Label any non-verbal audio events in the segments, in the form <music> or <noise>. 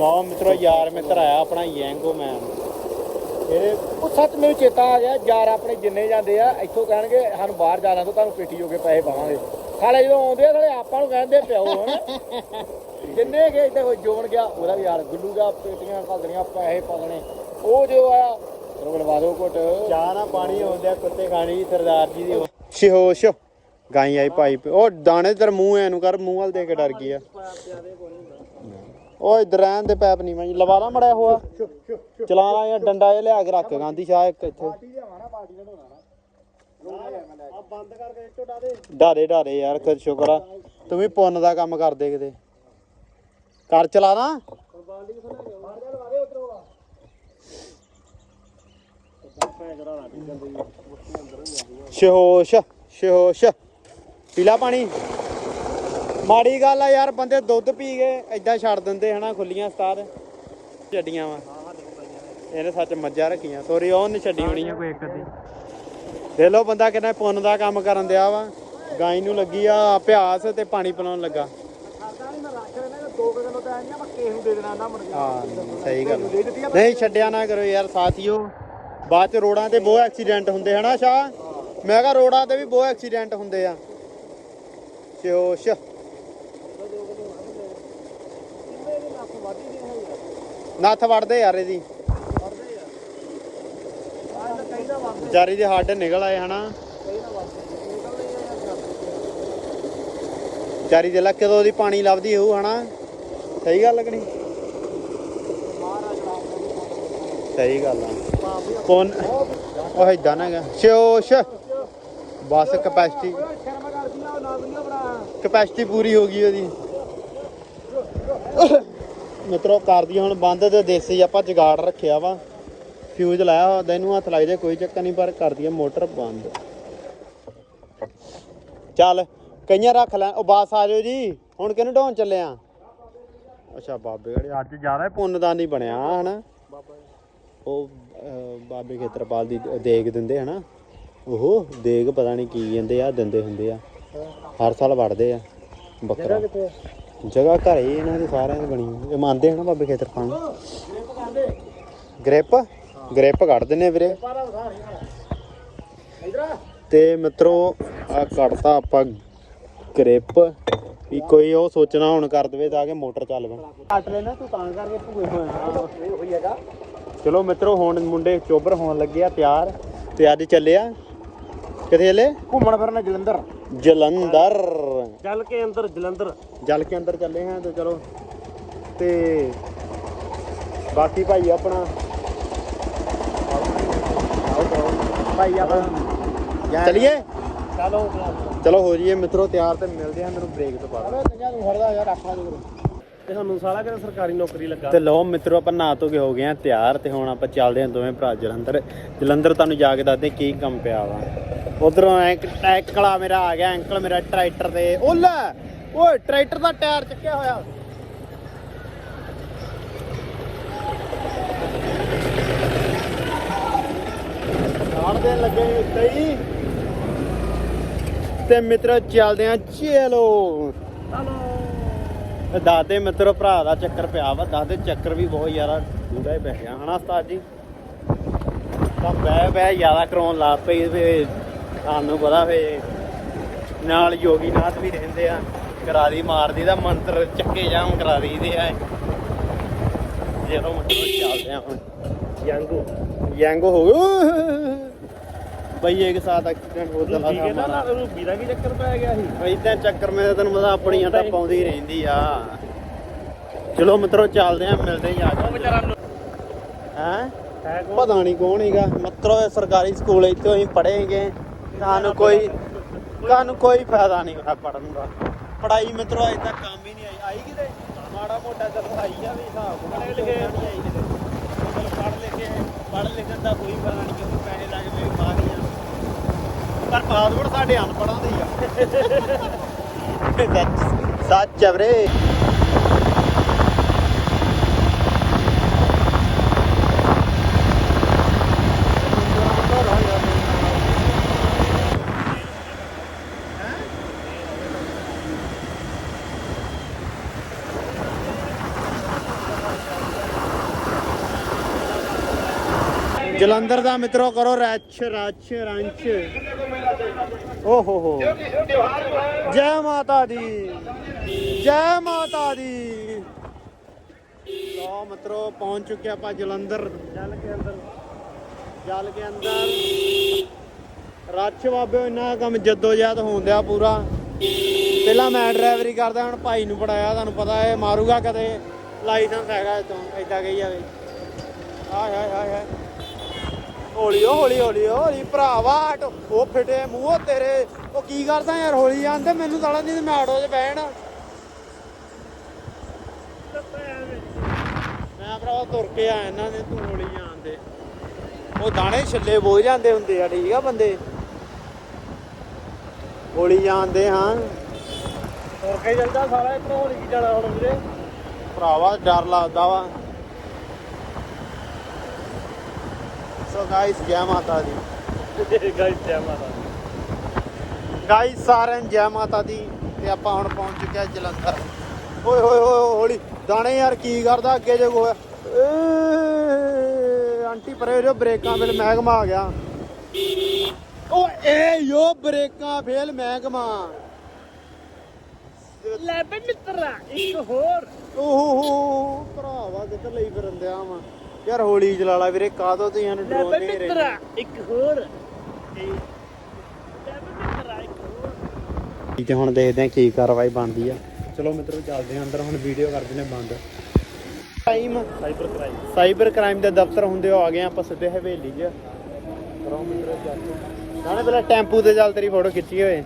ਲਓ ਮਿੱਤਰੋ, ਯਾਰ ਮਿੱਤਰ ਆਇਆ ਆਪਣਾ ਯੈਂਗੋ ਮੈਨ ਇਹਦੇ ਉਹ ਸੱਚ ਮੈਨੂੰ ਚੇਤਾ ਆ ਗਿਆ, ਯਾਰ ਆਪਣੇ ਜਿੰਨੇ ਜਾਂਦੇ ਆ, ਇੱਥੋਂ ਕਹਿਣਗੇ, ਸਾਨੂੰ ਬਾਹਰ ਜਾਣਾ ਤੋਂ ਤੁਹਾਨੂੰ ਪੇਟੀ ਹੋ ਕੇ ਪੈਸੇ ਪਾਵਾਂਗੇ। ਸਾਲੇ ਜਦੋਂ ਆਉਂਦੇ ਆ, ਸਾਲੇ ਆਪਾਂ ਨੂੰ ਕਹਿੰਦੇ ਪਿਓ ਹਣ ਜਿੰਨੇ ਗਏ ਇੱਥੇ ਕੋਈ ਜੋਣ ਗਿਆ, ਉਹਦਾ ਵੀ ਯਾਰ ਗੁੱਲੂ ਗਿਆ ਪੇਟੀਆਂ ਘੱਲਣੀਆਂ ਪੈਸੇ ਪਾਉਣੇ। ਉਹ ਜੋ ਆਇਆ, ਚਲੋ ਬਲਵਾ ਦਿਓ ਘੁੱਟ। ਚਾਹ ਨਾ ਪਾਣੀ ਆਉਂਦਿਆ ਕੁੱਤੇ ਖਾਣੀ, ਸਰਦਾਰ ਜੀ ਦੀ ਸ਼ਿਹੋਸ਼, ਗਾਈ ਆਈ ਭਾਈ। ਉਹ ਦਾਣੇ ਤੇਰੇ ਮੂੰਹ ਐਨੂੰ ਕਰ, ਮੂੰਹ ਵੱਲ ਦੇ ਕੇ ਡਰ ਗਈ ਆ। ਉਹ ਇਧਰ ਰਹਿਣ ਦੇ ਪੈਪ ਨਹੀਂ ਮੈਂ ਲਵਾ ਲਾ ਮੜਿਆ ਹੋਆ। ਚਲਾ ਲਾ ਜਾਂ ਡੰਡਾ ਜਿਹਾ ਲਿਆ ਕੇ ਰੱਖ ਗਾਂਧੀ ਸ਼ਾਹ ਇੱਕ ਇੱਥੇ। ਬੰਦ ਕਰਕੇ ਇੱਟੋ ਡਾ ਦੇ। ਡਾਰੇ ਡਾਰੇ ਯਾਰ ਖੁਦ ਸ਼ੁਕਰ ਆ। ਤੂੰ ਵੀ ਪੁੰਨ ਦਾ ਕੰਮ ਕਰਦੇ ਕਿਤੇ। ਕਰ ਚਲਾ ਨਾ ਬਾਲਟੀ ਕਿਥੋਂ ਲੈ ਕੇ ਮਾਰ ਜਾ ਲਵਾ ਦੇ? ਉਧਰੋਂ ਆ ਸ਼ਹੋਸ਼ ਸ਼ਹੋਸ਼। ਪੀਲਾ ਪਾਣੀ? ਮਾੜੀ ਗੱਲ ਆ ਯਾਰ ਬੰਦੇ ਦੁੱਧ ਪੀ ਕੇ ਐਦਾਂ ਛੱਡ ਦਿੰਦੇ ਹਨਾ ਖੁੱਲੀਆਂ ਸਤਾਰ ਛੱਡੀਆਂ ਵਾ। ਇਹਨੇ ਸੱਚ ਮੱਝਾਂ ਰੱਖੀਆਂ। ਸੋਰੀ ਉਹ ਨਹੀਂ ਛੱਡੀ ਹੋਣੀ। ਕੋਈ ਇੱਕ ਅੱਧੀ। ਦੇ ਲੋ ਬੰਦਾ ਕਿੰਨਾ ਪੁੰਨ ਦਾ ਕੰਮ ਕਰਨ ਦਿਆ ਵਾ। ਗਾਈ ਨੂੰ ਲੱਗੀ ਆ ਅਭਿਆਸ ਤੇ ਪਾਣੀ ਪਿਲਾਉਣ ਲੱਗਾ। ਕਰਦਾ ਨਹੀਂ ਮੈਂ ਰੱਖ ਲੈਣਾ 2 ਕਿਲੋ ਤਾਂ ਨਹੀਂ ਮੈਂ ਕੇਸ ਨੂੰ ਦੇ ਦੇਣਾ ਨਾ ਮੁੜ ਕੇ ਹਾਂ ਸਹੀ ਗੱਲ ਨਹੀਂ ਛੱਡਿਆ ਨਾ ਕਰੋ ਯਾਰ ਸਾਥੀਓ। ਬਾਅਦ ਚ ਰੋਡਾਂ ਤੇ ਬਹੁਤ ਐਕਸੀਡੈਂਟ ਹੁੰਦੇ ਹਨਾ ਸ਼ਾ ਮੈਂ ਕਿਹਾ ਰੋਡਾਂ ਤੇ ਵੀ ਬਹੁਤ ਐਕਸੀਡੈਂਟ ਹੁੰਦੇ ਆ। ਸ਼ੋਸ਼ ਨੱਥ ਵੜਦੇ ਯਾਰ ਇਹਦੀ। ਜਾਰੀ ਦੇ ਹੱਡ ਨਿਕਲ ਆਏ ਹਨਾ। ਜਾਰੀ ਦੇ ਲੱਕੇ ਤੋਂ ਉਹਦੀ ਪਾਣੀ ਲੱਭਦੀ ਹੋਊ ਹਨਾ। ਸਹੀ ਗੱਲ ਲੱਗਣੀ ਸਹੀ ਗੱਲ ਆ। ਕੋਨ ਉਹ ਇਦਾਂ ਨਾ ਹੈਗਾ ਸ਼ੋਸ਼ ਬਸ ਕਪੈਸਿਟੀ ਕਪੈਸਿਟੀ ਪੂਰੀ ਹੋ ਗਈ ਉਹਦੀ। ਮਿੱਤਰੋ ਕਰਦੀ ਹੁਣ ਬੰਦ ਤੇ ਦੇਸੀ ਆਪਾਂ ਜਗਾੜ ਰੱਖਿਆ ਵਾ। ਫਿਊਜ਼ ਲਾਇਆ ਹੋਇਆ ਇਹਨੂੰ ਹੱਥ ਲੱਗ ਜਾਏ ਕੋਈ ਚੱਕਰ ਨਹੀਂ, ਪਰ ਕਰਦੀ ਆ ਮੋਟਰ ਬੰਦ। ਚੱਲ, ਕਈਆਂ ਰੱਖ ਲੈ। ਉਹ ਬਾਸ ਆ ਜਾਓ ਜੀ। ਹੁਣ ਕਿਹਨੂੰ ਢਾਉਣ ਚੱਲੇ ਆ? ਅੱਛਾ, ਬਾਬੇ ਘੜੇ ਅੱਜ ਜ਼ਿਆਦਾ ਪੁੰਨਦਾਨੀ ਬਣਿਆ, ਹਨਾ? ਉਹ ਬਾਬੇ ਖੇਤਰਪਾਲ ਦੀ ਦੇਗ ਦਿੰਦੇ, ਹਨਾ? ਉਹ ਦੇਗ ਪਤਾ ਨਹੀਂ ਕੀ ਕਹਿੰਦੇ ਆ, ਦਿੰਦੇ ਹੁੰਦੇ ਆ। ਹਰ ਸਾਲ ਵੜਦੇ ਆ। ਬੱਕਰਾ। ਜਗ੍ਹਾ ਘਰ ਹੀ ਇਹਨਾਂ ਦੇ ਸਾਰਿਆਂ ਦੀ ਬਣੀ। ਇਹ ਮੰਨਦੇ ਹਨਾ ਬਾਬੇ ਖੇਤਰਪਾਲ ਨੂੰ ਗ੍ਰਿਪ? ਗ੍ਰਿਪ ਕੱਢ ਦਿੰਨੇ ਆ ਵੀਰੇ। ਆ ਤੇ ਮਿੱਤਰੋ ਆ ਕੱਢਤਾ ਆਪਾਂ ਗ੍ਰਿਪ। ਵੀ ਕੋਈ ਉਹ ਸੋਚਣਾ ਹੁਣ ਕਰ ਦਵੇ ਤਾਂ ਕਿ ਮੋਟਰ ਚੱਲ ਪਵੇ ਕੱਟ ਲੈਣਾ ਤੂੰ ਤਾਂ ਕਰਕੇ ਭੂਏ ਹੋਇਆ ਇਹ ਹੋਈ ਹੈਗਾ ਚਲੋ ਮਿੱਤਰੋ ਹੁਣ ਮੁੰਡੇ ਚੋਬਰ ਹੋਣ ਲੱਗੇ ਆ ਤਿਆਰ। ਤੇ ਅੱਜ ਚੱਲਿਆ ਕਿੱਥੇ ਚੱਲੇ? ਘੁੰਮਣ ਫਿਰਨ ਜਲੰਧਰ। ਜਲੰਧਰ। ਚੱਲ ਕੇ ਅੰਦਰ ਜਲੰਧਰ। ਜਲ ਕੇ ਅੰਦਰ ਚੱਲੇ ਹਾਂ ਤੇ ਚਲੋ। ਤੇ ਬਾਕੀ ਭਾਈ ਆਪਣਾ ਭਾਈ ਆਪਣਾ ਚਲਿਏ? ਚਲੋ ਚਲੋ ਹੋ ਜੀਏ ਮਿੱਤਰੋ ਤਿਆਰ ਤੇ ਮਿਲਦੇ ਹਾਂ ਮੈਨੂੰ ਬ੍ਰੇਕ ਤੋਂ ਬਾਅਦ। ਅਰੇ ਤੰਜਾ ਨੂੰ ਫੜਦਾ ਯਾਰ ਆਖਾਂ ਦੇ ਤੇ ਸਾਨੂੰ ਸਾਲਾ ਕਿਤੇ ਸਰਕਾਰੀ ਨੌਕਰੀ ਲੱਗਾ? ਤੇ ਲੋ ਮਿੱਤਰੋ ਆਪਾਂ ਨਹਾ ਧੋ ਕੇ ਹੋ ਗਏ ਆ ਤਿਆਰ ਤੇ ਹੁਣ ਆਪਾਂ ਚੱਲਦੇ ਹਾਂ ਦੋਵੇਂ ਭਰਾ ਜਲੰਧਰ। ਜਲੰਧਰ ਤੁਹਾਨੂੰ ਜਾ ਕੇ ਦੱਸਦੇ ਕੀ ਕੰਮ ਪਿਆ ਵਾ। ਉਧਰੋਂ ਐਂਕ ਟੈਕਲਾ ਮੇਰਾ ਆ ਗਿਆ ਅੰਕਲ ਮੇਰਾ ਟਰੈਕਟਰ ਤੇ ਉਹ ਲੈ ਓਏ ਟਰੈਕਟਰ ਦਾ ਟਾਇਰ ਚੱਕਿਆ ਹੋਇਆ। ਨਾਲ ਦੇਣ ਲੱਗੇ ਉੱਤੇ ਹੀ ਤੇ ਮਿੱਤਰੋ ਚੱਲਦੇ ਆ ਚਲੋ। ਦਾਦੇ ਮਿੱਤਰੋ ਭਰਾ ਦਾ ਚੱਕਰ ਪਿਆ ਵਾ। ਦਾਦੇ ਚੱਕਰ ਵੀ ਬਹੁਤ ਜ਼ਿਆਦਾ ਡੂੰਘਾ ਹੀ ਪੈ ਗਿਆ। ਹਨਾ ਉਸਤਾਦ ਜੀ? ਤਾਂ ਬਹਿ ਬਹਿ ਜ਼ਿਆਦਾ ਕਰਾਉਣ ਲੱਗ ਪਈ ਤੁਹਾਨੂੰ ਪਤਾ ਫੇ ਨਾਲ ਯੋਗੀ ਨਾਥ ਵੀ ਰਹਿੰਦੇ ਆ ਕਰਾਦੀ ਮਾਰਦੀ ਦਾ ਮੰਤਰ ਚੱਕੇ ਜਾਮ ਕਰਾ ਦਈਦੇ ਆ ਜਦੋਂ ਮਤਲਬ ਚੱਲਦੇ ਆ ਹੁਣ। ਯੰਗੂ। ਯੰਗੋ ਹੋ ਗਏ ਬਈ ਇੱਕ ਸਾਥ ਐਕਸੀਡੈਂਟ ਹੋ ਹੈ ਨਾ ਹਮਾਰਾ ਰੂਬੀ ਦਾ ਕੀ ਚੱਕਰ ਪੈ ਗਿਆ ਸੀ। ਇਦਾਂ ਚੱਕਰ ਮੇਰੇ ਤੈਨੂੰ ਪਤਾ ਆਪਣੀਆਂ ਤਾਂ ਪਾਉਂਦੀ ਰਹਿੰਦੀ ਆ। ਚਲੋ ਮਿੱਤਰੋ ਚੱਲਦੇ ਆ ਮਿਲਦੇ ਜਾ ਕੇ ਵਿਚਾਰਾ ਨੂੰ। ਹੈ? ਹੈ ਪਤਾ ਨਹੀਂ ਕੌਣ ਹੈਗਾ। ਮਿੱਤਰੋ ਸਰਕਾਰੀ ਸਕੂਲ ਇੱਥੇ ਅਸੀਂ ਪੜ੍ਹੇਗੇ। ਸਾਨੂੰ ਕੋਈ ਸਾਨੂੰ ਕੋਈ ਫਾਇਦਾ ਨਹੀਂ ਹੋਇਆ ਪੜਨ ਦਾ। ਪੜਾਈ ਮਿੱਤਰੋ ਅਜੇ ਤੱਕ ਕੰਮ ਹੀ ਨਹੀਂ ਆਈ। ਆਈ ਕਿਤੇ? ਮਾੜਾ ਮੋਟਾ ਚਲੋ ਆਈ ਜਾਵੇ ਹਿਸਾਬ ਪੜ੍ਹ ਲਿਖੇ। ਨਹੀਂ ਆਈ ਕਿਤੇ। ਚਲ ਪੜ੍ਹ ਲਿਖੇ ਪੜ੍ਹ ਲਿਖਣ ਦਾ ਕੋਈ ਫਾਇਦਾ ਨਹੀਂ ਕਿਉਂਕਿ ਪੈਸੇ ਲੱਗਦੇ ਬਾਹਰੀਆਂ ਪਰ ਪਾਸਪੋਰਟ ਸਾਡੇ ਅਨਪੜ੍ਹਾਂ ਦੇ ਹੀ ਆ। <laughs> ਸੱਚ ਆ ਵੀਰੇ। ਜਲੰਧਰ ਦਾ ਮਿੱਤਰੋ, ਕਰੋ ਰੈਚ, ਰਚ, ਰੰਚ। ਓ ਹੋ ਹੋ। ਜੈ ਮਾਤਾ ਦੀ, ਜੈ ਮਾਤਾ ਦੀ। ਲੋ ਮਿੱਤਰੋ, ਪਹੁੰਚ ਚੁੱਕੇ ਆਪਾਂ ਜਲੰਧਰ। ਜਲ ਕੇ ਅੰਦਰ। ਜਲ ਕੇ ਅੰਦਰ। ਰੱਛ ਬਾਬੇ, ਇੰਨਾ ਕੰਮ ਜੱਦੋ ਜਹਿਦ ਹੋਂਦਿਆ ਪੂਰਾ। ਪਹਿਲਾਂ ਮੈਂ ਡਰਾਈਵਰੀ ਕਰਦਾ, ਹੁਣ ਭਾਈ ਨੂੰ ਪੜਾਇਆ ਤੁਹਾਨੂੰ ਪਤਾ ਹੈ ਮਾਰੂਗਾ ਕਦੇ। ਲਾਇਸੈਂਸ ਹੈਗਾ ਇਤੋਂ ਐਦਾਂ ਕਹੀ ਜਾਵੇ। ਹਾਏ ਆਏ ਹਾਏ ਹਾਏ ਹੌਲੀ ਓ ਹੌਲੀ ਹੌਲੀ ਓ ਹੌਲੀ ਭਰਾਵਾ ਆਟੋ ਉਹ ਫਿਟੇ ਮੂੰਹੋਂ ਤੇਰੇ ਉਹ ਕੀ ਕਰਦਾ ਯਾਰ ਹੌਲੀ ਜਾਂਦੇ ਮੈਨੂੰ ਤਾਲਾ ਨਹੀਂ ਤੇ ਮੈਂ ਆਟੋ 'ਚ ਬਹਿਣਾ। ਮੈਂ ਭਰਾਵਾ ਤੁਰ ਕੇ ਆਇਆ ਇਹਨਾਂ ਦੇ ਤੂੰ ਹੌਲੀ ਜਾਂਦੇ ਉਹ ਦਾਣੇ ਛੱਲੇ ਬੋਝ ਜਾਂਦੇ ਹੁੰਦੇ ਆ ਠੀਕ ਆ ਬੰਦੇ? ਹੌਲੀ ਜਾਂਦੇ ਹਾਂ। ਹੋਰ ਕੇ ਜਲਦਾ ਸਾਰਾ ਇੱਕ ਹੌਲੀ ਕੀ ਜਾਣਾ ਹੁਣ ਵੀਰੇ ਭਰਾਵਾ ਡਰ ਲੱਗਦਾ ਵਾ। ਸੋ ਗਾਇਸ ਜੈ ਮਾਤਾ ਦੀ। ਗਾਇਸ ਜੈ ਮਾਤਾ ਗਾਇਸ ਸਾਰਿਆਂ ਜੈ ਮਾਤਾ ਦੀ ਤੇ ਆਪਾਂ ਹੁਣ ਪਹੁੰਚ ਚੁੱਕੇ ਆ ਜਲੰਧਰ। ਓਏ ਹੋਏ ਹੋਏ ਹੌਲੀ। ਦਾਣੇ ਯਾਰ ਕੀ ਕਰਦਾ ਅੱਗੇ ਜੇ ਹੋਇਆ ਏ ਆਂਟੀ ਪਰੇ ਜੋ ਬ੍ਰੇਕਾਂ ਵੇਲ ਮਹਿਕਮਾ ਆ ਗਿਆ। ਓ ਏ ਯੋ ਬ੍ਰੇਕਾਂ ਫੇਲ ਮਹਿਕਮਾ। ਲੈ ਬੇ ਮਿੱਤਰਾ ਇੱਕ ਹੋਰ। ਓਹੋ ਭਰਾਵਾ ਕਿੱਧਰ ਲਈ ਫਿਰਨ ਦਿਆ ਵਾ। ਯਾਰ ਹੌਲੀ ਚਲਾ ਲਾ ਵੀਰੇ ਕਾਦੋਂ ਤੇ ਸਾਨੂੰ ਡਰੋਨ ਨਹੀਂ ਰਹੇ ਮਿੱਤਰਾ ਇੱਕ ਹੋਰ। ਤੇ ਹੁਣ ਦੇਖਦੇ ਆ ਕੀ ਕਾਰਵਾਈ ਬਣਦੀ ਆ। ਚਲੋ ਮਿੱਤਰੋ ਚੱਲਦੇ ਆ ਅੰਦਰ ਹੁਣ ਵੀਡੀਓ ਕਰਦੇ ਨੇ ਬੰਦ। Time cyber crime cyber crime ਦੇ ਦਫ਼ਤਰ ਹੁੰਦੇ ਹੋ ਆ ਗਏ ਆਪਾਂ ਸਿੱਧੇ ਹਵੇਲੀ 'ਚ। ਕਰੋ ਮਿੱਤਰੋ ਚੱਲ ਨਾਲੇ ਪਹਿਲਾਂ ਟੈਂਪੂ ਤੇ ਚੱਲ ਤੇਰੀ ਫੋਟੋ ਖਿੱਚੀ ਹੋਏ।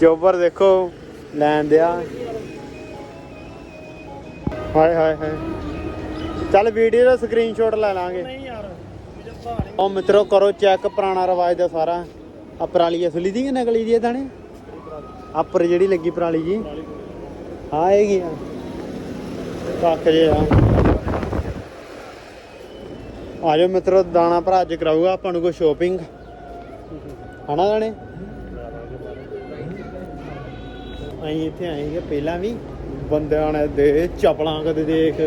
ਚੋਬਰ ਦੇਖੋ ਲੈਣ ਦਿਆ। ਹਾਏ ਹਾਏ ਹਾਏ। ਚੱਲ ਵੀਡੀਓ ਦਾ ਸਕਰੀਨਸ਼ਾਟ ਲੈ ਲਾਂਗੇ। ਨਹੀਂ ਯਾਰ ਉਹ ਮਿੱਤਰੋ ਕਰੋ ਚੈੱਕ ਪੁਰਾਣਾ ਰਿਵਾਜ ਦਾ ਸਾਰਾ। ਆ ਪਰਾਲੀ ਅਸਲੀ ਦੀ ਕਿ ਨਕਲੀ ਦੀ ਇਹ ਦਾਣੇ? ਆਪਰ ਜਿਹੜੀ ਲੱਗੀ ਪਰਾਲੀ ਜੀ। ਹਾਂ ਇਹ ਕੀ ਆ? ਕੱਖ ਜੇ ਆ। ਆ ਜਾਓ ਮਿੱਤਰੋ ਦਾਣਾ ਭਰਾ ਅੱਜ ਕਰਾਊਗਾ ਆਪਾਂ ਨੂੰ ਕੋਈ ਸ਼ੋਪਿੰਗ ਹਨਾ ਦਾਣੇ? ਅਸੀਂ ਇੱਥੇ ਆਏ ਸੀਗੇ ਪਹਿਲਾਂ ਵੀ। ਬੰਦਿਆਂ ਨੇ ਦੇ ਚਪਲਾਂ ਕਦੇ ਦੇਖ।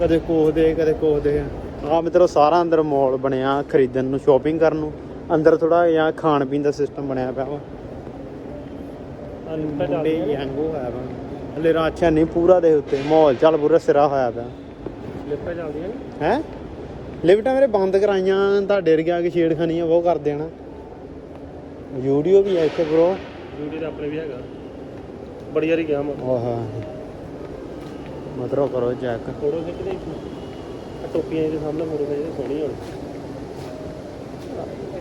ਕਦੇ ਕੋਹ ਦੇ ਕਦੇ ਕੋਹ ਦੇ ਆ ਮਿੱਤਰੋ ਸਾਰਾ ਅੰਦਰ ਮਾਲ ਬਣਿਆ ਖਰੀਦਣ ਨੂੰ ਸ਼ਾਪਿੰਗ ਕਰਨ ਨੂੰ। ਅੰਦਰ ਥੋੜਾ ਜਿਹਾ ਖਾਣ ਪੀਣ ਦਾ ਸਿਸਟਮ ਬਣਿਆ ਪਿਆ ਵਾ। ਮੁੰਡੇ ਯੰਗੋ ਹੋਇਆ ਵਾ। ਹਲੇ ਰਾਛਾ ਨਹੀਂ ਪੂਰਾ ਦੇ ਉੱਤੇ। ਮਾਹੌਲ ਚੱਲ ਪੂਰਾ ਸਿਰਾ ਹੋਇਆ ਪਿਆ। ਲਿਪਾਂ ਚੱਲਦੀਆਂ ਨੇ? ਹੈ? ਲਿਫਟਾਂ ਮੇਰੇ ਬੰਦ ਕਰਾਈਆਂ ਤੁਹਾਡੇ ਵਰਗੇ ਆ ਕੇ ਛੇੜਖਾਨੀਆਂ ਉਹ ਕਰ ਦੇਣਾ। ਵੀਡੀਓ ਵੀ ਆ ਇੱਥੇ ਬ్రో ਡਿਊਟੀ ਦਾ ਆਪਣੇ ਵੀ ਹੈਗਾ। ਬੜੀ ਵਾਰੀ ਗਿਆ ਮੈਂ। ਆਹਾ। ਮਤਰੋ ਕਰੋ ਚੈੱਕ। ਫੋਟੋ ਖਿੱਚਦੇ ਆ ਟੋਪੀਆਂ ਇਹਦੇ ਸਾਹਮਣੇ ਫੋਟੋ ਖਿੱਚਦੇ ਸੋਹਣੀ ਹੁਣ।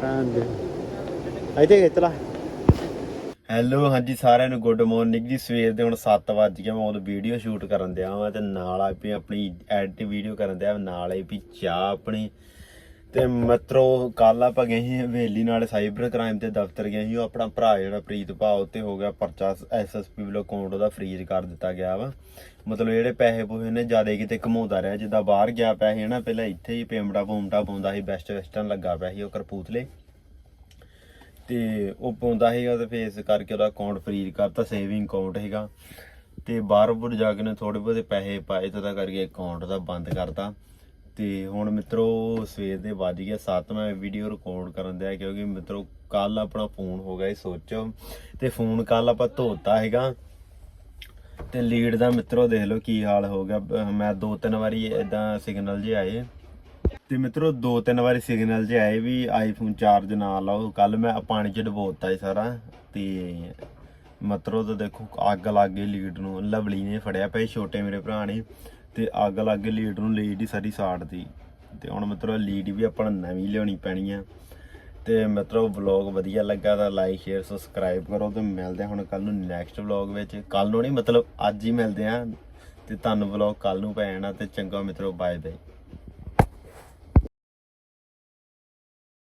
ਐਂਡ ਇੱਥੇ ਖਿੱਚ ਲਾ। ਹੈਲੋ ਹਾਂਜੀ ਸਾਰਿਆਂ ਨੂੰ ਗੁੱਡ ਮਾਰਨਿੰਗ ਜੀ। ਸਵੇਰ ਦੇ ਹੁਣ 7 ਵੱਜ ਗਏ ਮੈਂ ਉਹ ਵੀਡੀਓ ਸ਼ੂਟ ਕਰਨ ਦਿਆ ਵਾਂ ਤੇ ਨਾਲ ਆ ਵੀ ਆਪਣੀ ਐਡਿਟ ਵੀਡੀਓ ਕਰਨ ਦਿਆ ਨਾਲ ਹੀ ਵੀ ਚਾਹ ਆਪਣੀ। ਤੇ ਮਿੱਤਰੋ ਕੱਲ ਆਪਾਂ ਗਏ ਸੀ ਹਵੇਲੀ ਨਾਲ ਸਾਈਬਰ ਕ੍ਰਾਈਮ ਤੇ ਦਫ਼ਤਰ ਗਏ ਸੀ। ਉਹ ਆਪਣਾ ਭਰਾ ਜਿਹੜਾ ਪ੍ਰੀਤ ਪ੍ਰੀਤਪਾਲ ਉੱਤੇ ਹੋ ਗਿਆ ਪਰਚਾ ਐਸਐਸਪੀ ਵੱਲੋਂ ਅਕਾਊਂਟ ਉਹਦਾ ਫ੍ਰੀਜ਼ ਕਰ ਦਿੱਤਾ ਗਿਆ ਵਾ। ਮਤਲਬ ਜਿਹੜੇ ਪੈਸੇ ਪੂਸੇ ਨੇ ਜ਼ਿਆਦਾ ਕਿਤੇ ਕਮਾਉਂਦਾ ਰਿਹਾ। ਜਿੱਦਾਂ ਬਾਹਰ ਗਿਆ ਪੈਸੇ ਨਾ, ਪਹਿਲਾਂ ਇੱਥੇ ਹੀ ਪੇਮਟਾ ਪੂਮਟਾ ਪਾਉਂਦਾ ਸੀ ਬੈਸਟ ਵੈਸਟਰਨ ਲੱਗਾ ਪਿਆ ਸੀ ਉਹ ਕਰਪੂਥਲੇ। ਤੇ ਉਹ ਪਾਉਂਦਾ ਸੀਗਾ ਤੇ ਫੇਸ ਕਰਕੇ ਉਹਦਾ ਅਕਾਊਂਟ ਫ੍ਰੀਜ਼ ਕਰਤਾ ਸੇਵਿੰਗ ਅਕਾਊਂਟ ਹੈਗਾ ਤੇ ਬਾਹਰ ਬੁਰ ਜਾ ਕੇ ਨੇ ਥੋੜੇ ਬਹੁਤੇ ਪੈਸੇ ਪਾਏ, ਤਾਂ ਕਰਕੇ ਅਕਾਊਂਟ ਦਾ ਬੰਦ ਕਰਤਾ। ਤੇ ਹੁਣ ਮਿੱਤਰੋ ਸਵੇਰ ਦੇ ਵੱਜ ਗਿਆ 7 ਮੈਂ ਵੀਡੀਓ ਰਿਕਾਰਡ ਕਰਨ ਦਿਆ ਕਿਉਂਕਿ ਮਿੱਤਰੋ ਕੱਲ ਆਪਣਾ ਫੋਨ ਹੋ ਗਿਆ ਸੀ, ਸੋਚੋ। ਤੇ ਫੋਨ ਕੱਲ ਆਪਾਂ ਧੋਤਾ ਹੈਗਾ ਤੇ ਲੀਡ ਦਾ ਮਿੱਤਰੋ ਦੇਖ ਲਓ ਕੀ ਹਾਲ ਹੋ ਗਿਆ। ਮੈਂ ਦੋ ਤਿੰਨ ਵਾਰੀ ਇਦਾਂ ਸਿਗਨਲ ਜੇ ਆਏ। ਤੇ ਮਿੱਤਰੋ ਦੋ ਤਿੰਨ ਵਾਰੀ ਸਿਗਨਲ ਜੇ ਆਏ ਵੀ ਆਈਫੋਨ ਚਾਰਜ ਨਾ ਲਾਓ। ਕੱਲ ਮੈਂ ਪਾਣੀ ਚ ਡਬੋਤਾ ਸੀ ਸਾਰਾ। ਤੇ ਮਤਰੋ ਤਾਂ ਦੇਖੋ ਅੱਗ ਲੱਗ ਗਈ ਲੀਡ ਨੂੰ। ਲਵਲੀ ਨੇ ਫੜਿਆ ਪਏ ਛੋਟੇ ਮੇਰੇ ਭਰਾ ਨੇ। ਤੇ ਅੱਗ ਲੱਗ ਗਈ, ਲੀਡ ਨੂੰ ਲੀਡ ਹੀ ਸਾਰੀ ਸਾੜਤੀ ਤੇ। ਹੁਣ ਮਿੱਤਰੋ, ਲੀਡ ਵੀ ਆਪਾਂ ਨੂੰ ਨਵੀਂ ਲਿਆਉਣੀ ਪੈਣੀ ਆ। ਤੇ ਮਿੱਤਰੋ, ਵਲੌਗ ਵਧੀਆ ਲੱਗਾ ਤਾਂ ਲਾਈਕ ਸ਼ੇਅਰ ਸਬਸਕ੍ਰਾਈਬ ਕਰੋ ਤੇ ਮਿਲਦੇ ਹਾਂ ਹੁਣ ਕੱਲ ਨੂੰ ਨੈਕਸਟ ਵਲੌਗ ਵਿੱਚ। ਕੱਲ ਨੂੰ ਨਹੀਂ, ਮਤਲਬ ਅੱਜ ਹੀ ਮਿਲਦੇ ਆ ਤੇ ਤੁਹਾਨੂੰ ਵਲੌਗ ਕੱਲ ਨੂੰ ਪੈ ਜਾਣਾ ਤੇ ਚੰਗਾ ਮਿੱਤਰੋ ਬਾਏ ਬਾਏ